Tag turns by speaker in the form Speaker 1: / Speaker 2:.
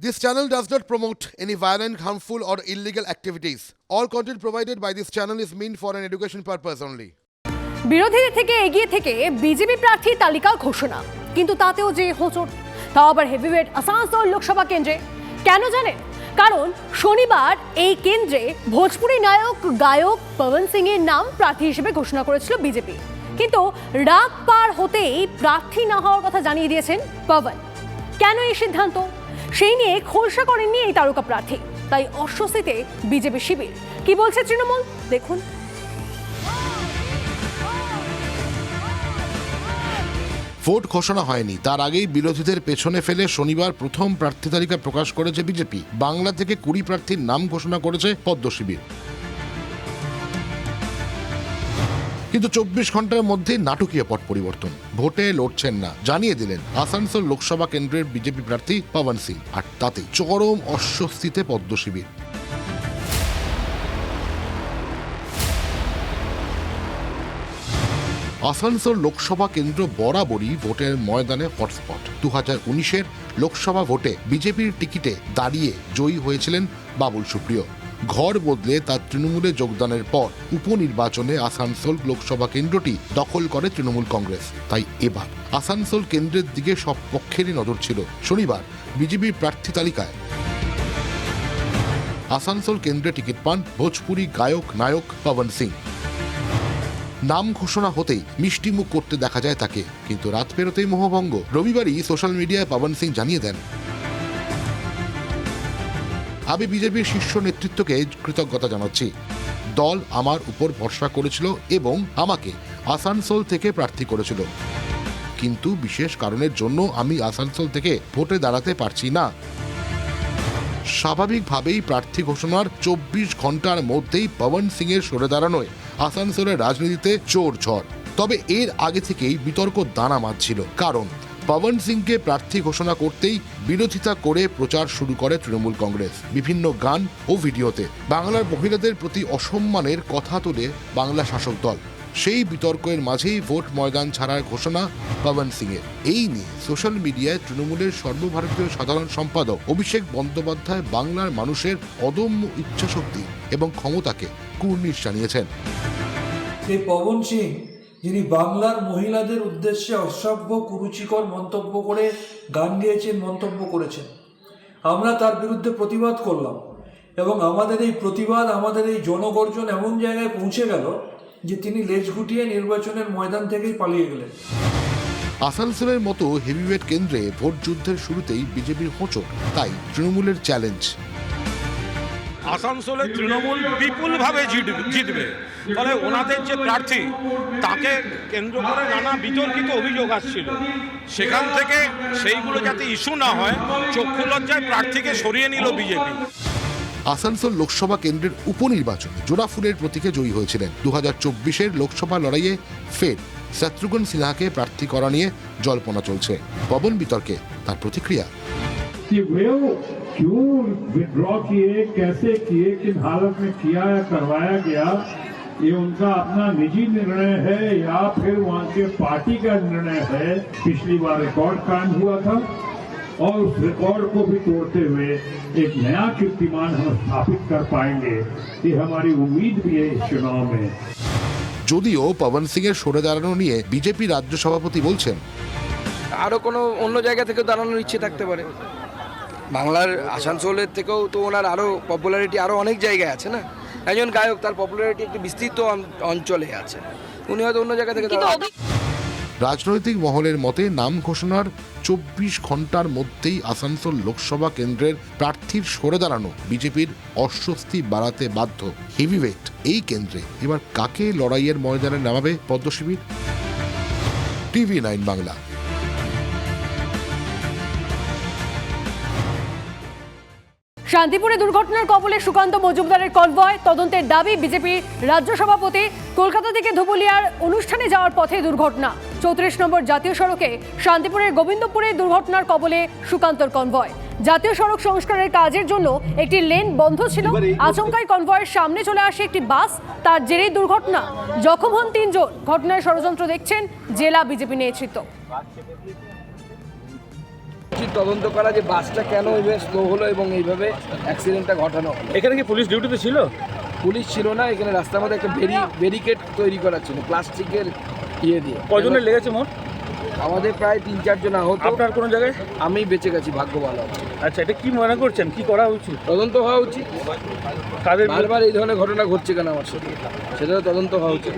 Speaker 1: This channel does not promote any violent, harmful, or illegal activities. All content provided by this channel is meant for an education purpose only.
Speaker 2: বিরোধীদের থেকে এগিয়ে থেকে BJP প্রার্থী তালিকা ঘোষণা। কিন্তু তাতেও যে হোঁচট তাও আবার হেভিওয়েট আসানসোল লোকসভা কেন্দ্রে। কেন জানেন? কারণ শনিবার এই কেন্দ্রে ভোজপুরি নায়ক গায়ক পবন সিং এর নাম প্রার্থী হিসেবে ঘোষণা করেছিল বিজেপি। কিন্তু রাত পার হতেই প্রার্থী না হওয়ার কথা জানিয়ে দিয়েছেন পবন। কেন এই সিদ্ধান্ত? সেই নিয়ে খোলসা করেননি এই তারকা প্রার্থী। তাই অস্বস্তিতে বিজেপি শিবির। কি বলছে তৃণমূল? দেখুন।
Speaker 1: ভোট ঘোষণা হয়নি। তার আগেই বিরোধীদের পেছনে ফেলে শনিবার প্রথম প্রার্থী তালিকা প্রকাশ করেছে বিজেপি। বাংলা থেকে কুড়ি প্রার্থীর নাম ঘোষণা করেছে পদ্ম শিবির। কিন্তু চব্বিশ ঘণ্টার মধ্যে নাটকীয় পট পরিবর্তন। ভোটে লড়ছেন না। জানিয়ে দিলেন, আসানসোল লোকসভা কেন্দ্রের বিজেপি প্রার্থী পবন সিং। আর তাতে চরম অস্বস্তিতে পদ্ম শিবির। আসানসোল লোকসভা কেন্দ্র বরাবরই ভোটের ময়দানে হটস্পট। দু হাজার উনিশের লোকসভা ভোটে বিজেপির টিকিটে দাঁড়িয়ে জয়ী হয়েছিলেন বাবুল সুপ্রিয়। ঘর বদলে তার তৃণমূলে যোগদানের পর উপনির্বাচনে আসানসোল লোকসভা কেন্দ্রটি দখল করে তৃণমূল কংগ্রেস। তাই এবার আসানসোল কেন্দ্রের দিকে সব পক্ষেরই নজর ছিল। শনিবার বিজেপির প্রার্থী তালিকায়। আসানসোল কেন্দ্রে টিকিট পান ভোজপুরি গায়ক, নায়ক পবন সিং। নাম ঘোষণা হতেই মিষ্টি মুখ করতে দেখা যায় তাকে, কিন্তু রাত পেরোতেই মোহভঙ্গ। রবিবারই সোশ্যাল মিডিয়ায় পবন সিং জানিয়ে দেন আমি বিজেপির শীর্ষ নেতৃত্বকে কৃতজ্ঞতা জানাচ্ছি। দল আমার উপর ভরসা করেছিল এবং আমাকে আসানসোল থেকে প্রার্থী করেছিল। কিন্তু বিশেষ কারণের জন্য আমি আসানসোল থেকে ভোটে দাঁড়াতে পারছি না। স্বাভাবিকভাবেই প্রার্থী ঘোষণার চব্বিশ ঘণ্টার মধ্যেই পবন সিং এর সরে দাঁড়ানোয় আসানসোলের রাজনীতিতে চোর ঝড় তবে এর আগে থেকেই বিতর্ক দানা বাঁধছিল কারণ পবন সিংকে প্রার্থী ঘোষণা করতেই বিরোধিতা করে প্রচার শুরু করে তৃণমূল কংগ্রেস। বিভিন্ন গান ও ভিডিওতে বাংলার মহিলাদের প্রতি অসম্মানের কথা তুলে বাংলা শাসক দল। সেই বিতর্কের মাঝেই ভোট ময়দান ছাড়ার ঘোষণা পবন সিং এর এই নিয়ে সোশ্যাল মিডিয়ায় তৃণমূলের সর্বভারতীয় সাধারণ সম্পাদক অভিষেক বন্দ্যোপাধ্যায় বাংলার মানুষের অদম্য ইচ্ছাশক্তি এবং ক্ষমতাকে কুর্নিশ জানিয়েছেন।
Speaker 3: পবন সিং যিনি বাংলার মহিলাদের উদ্দেশ্যে অসভ্য, কুরুচিকর মন্তব্য করে গান গেয়েছেন, মন্তব্য করেছেন। আমরা তার বিরুদ্ধে প্রতিবাদ করলাম এবং আমাদের এই প্রতিবাদ, আমাদের এই জনগর্জন এমন জায়গায় পৌঁছে গেল যে তিনি লেজ গুটিয়ে নির্বাচনের ময়দান থেকেই পালিয়ে গেলেন।
Speaker 1: আসানসোলের মতো হেভিওয়েট কেন্দ্রে ভোট যুদ্ধের শুরুতেই বিজেপির হোঁচট, তাই তৃণমূলের চ্যালেঞ্জ
Speaker 4: আসানসোলে তৃণমূল বিপুলভাবে জিত- জিতবে। ফলে ওনাদের যে প্রার্থী তাকে কেন্দ্র করে নানা বিতর্কিত অভিযোগ আসছিল। সেখান থেকে সেইগুলো যাতে ইস্যু না হয় চক্ষু লজ্জায় প্রার্থীকে সরিয়ে নিল বিজেপি।
Speaker 1: আসানসোল লোকসভা কেন্দ্রের উপনির্বাচনে জোড়াফুলের প্রতীকে জয়ী হয়েছিলেন। দু হাজার চব্বিশের লোকসভা লড়াইয়ে ফের শত্রুঘ্ন সিনহাকে প্রার্থী করা নিয়ে জল্পনা চলছে। পবন বিতর্কে তার প্রতিক্রিয়া।
Speaker 5: क्यों विड्रॉ किए कैसे किए किन हालत में किया या करवाया गया ये उनका अपना निजी निर्णय है या फिर वहां के पार्टी का निर्णय है पिछली बार रिकॉर्ड कायम हुआ था और उस रिकॉर्ड को भी तोड़ते हुए एक नया कीर्तिमान हम स्थापित कर पाएंगे ये हमारी उम्मीद भी है इस चुनाव में
Speaker 1: যদিও পবন সিং এর সরে দাঁড়ানো নিয়ে বিজেপি রাজ্য সভাপতি বলছেন
Speaker 6: আরও কোনো অন্য জায়গা থেকেও দাঁড়ানোর ইচ্ছে থাকতে পারে বাংলার আসানসোলের থেকেও তো ওনার আরও পপুলারিটি আরও অনেক জায়গায় আছে না? একজন গায়ক তার পপুলারিটি একটি বিস্তৃত অঞ্চলে আছে। উনি হয়তো অন্য জায়গা থেকে
Speaker 1: রাজনৈতিক মহলের মতে নাম ঘোষণার চব্বিশ ঘণ্টার মধ্যেই আসানসোল লোকসভা কেন্দ্রের প্রার্থীর সরে দাঁড়ানো বিজেপির অস্বস্তি বাড়াতে বাধ্য হেভিওয়েট এই কেন্দ্রে। এবার কাকে লড়াইয়ের ময়দানে নামাবে পদ্ম শিবির টিভি নাইন বাংলা।
Speaker 2: শান্তিপুরে দুর্ঘটনার কবলে সুকান্ত মজুমদারের কনভয়। তদন্তের দাবি বিজেপি রাজ্য সভাপতি। কলকাতা থেকে ধুবুলিয়ার অনুষ্ঠানে যাওয়ার পথে দুর্ঘটনা। চৌত্রিশ নম্বর জাতীয় সড়কে শান্তিপুরের গোবিন্দপুরে দুর্ঘটনার কবলে সুকান্তর কনভয়। জাতীয় সড়ক সংস্কারের কাজের জন্য একটি লেন বন্ধ ছিল। আচমকাই কনভয়ের সামনে চলে আসে একটি বাস। তার জেরেই দুর্ঘটনা। জখম হন তিনজন। ঘটনায় ষড়যন্ত্র দেখছেন জেলা বিজেপি নেতৃত্ব।
Speaker 6: উচিত তদন্ত করা যে বাসটা কেন এইভাবে স্লো হলো এবং এইভাবে অ্যাক্সিডেন্টটা ঘটানো হলো।
Speaker 7: এখানে কি পুলিশ ডিউটিতে ছিল?
Speaker 6: পুলিশ ছিল না এখানে রাস্তার মধ্যে একটা বেরি ব্যারিকেড তৈরি করা ছিল প্লাস্টিকের ইয়ে দিয়ে।
Speaker 7: কজনের লেগেছে মোট?
Speaker 6: আমাদের প্রায় তিন চারজন আহত।
Speaker 7: আপনার কোনো জায়গায়?
Speaker 6: আমি বেঁচে গেছি ভাগ্য ভালো।
Speaker 7: আচ্ছা এটা কি মনে করছেন? কি করা উচিত?
Speaker 6: তদন্ত হওয়া উচিত।
Speaker 7: কাদের বিরুদ্ধে-
Speaker 6: বারবার এই ধরনের ঘটনা ঘটছে কেন আমার সাথে? সেটা তদন্ত হওয়া উচিত।